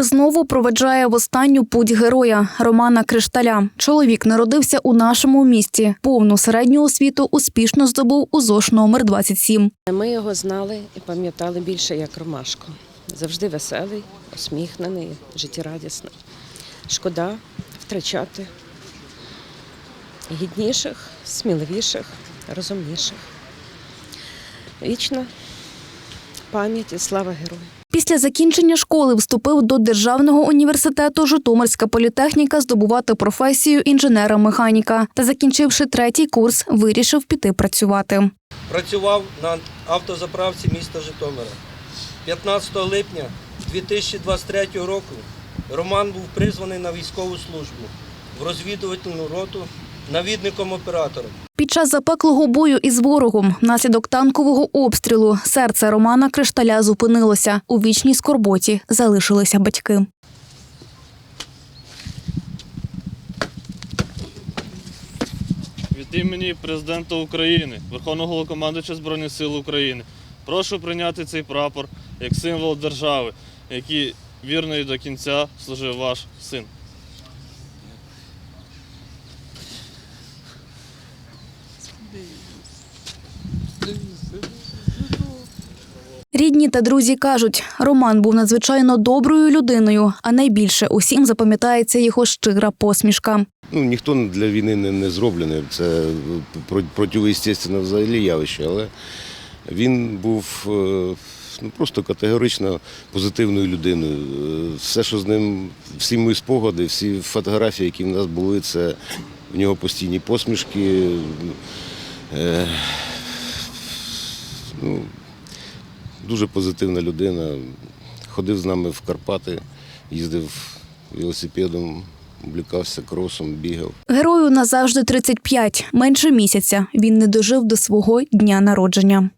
знову проведжає в останню путь героя Романа Кришталя. Чоловік народився у нашому місті. Повну середню освіту успішно здобув у ЗОШ номер 27. Ми його знали і пам'ятали більше як Ромашко. Завжди веселий, усміхнений, життєрадісний. Шкода втрачати гідніших, сміливіших, розумніших. Вічна пам'ять і слава герою. Після закінчення школи вступив до Державного університету Житомирська політехніка здобувати професію інженера-механіка. Та закінчивши третій курс, вирішив піти працювати. Працював на автозаправці міста Житомира. 15 липня 2023 року Роман був призваний на військову службу в розвідувальну роту навідником оператором. Під час запеклого бою із ворогом, внаслідок танкового обстрілу, серце Романа Кришталя зупинилося. У вічній скорботі залишилися батьки. Від імені президента України, Верховного Головнокомандуюча Збройних сил України, прошу прийняти цей прапор як символ держави, який вірно і до кінця служив ваш син. Рідні та друзі кажуть, Роман був надзвичайно доброю людиною, а найбільше усім запам'ятається його щира посмішка. Ну, ніхто для війни не, не зроблений. Це про- протиестественне взагалі явище, але він був е, ну, просто категорично позитивною людиною. Е, Все, що з ним, всі мої спогади, всі фотографії, які в нас були, це в нього постійні посмішки. Е, ну, дуже позитивна людина. Ходив з нами в Карпати, їздив велосипедом, облікався кросом, бігав. Герою назавжди 35, менше місяця. Він не дожив до свого дня народження.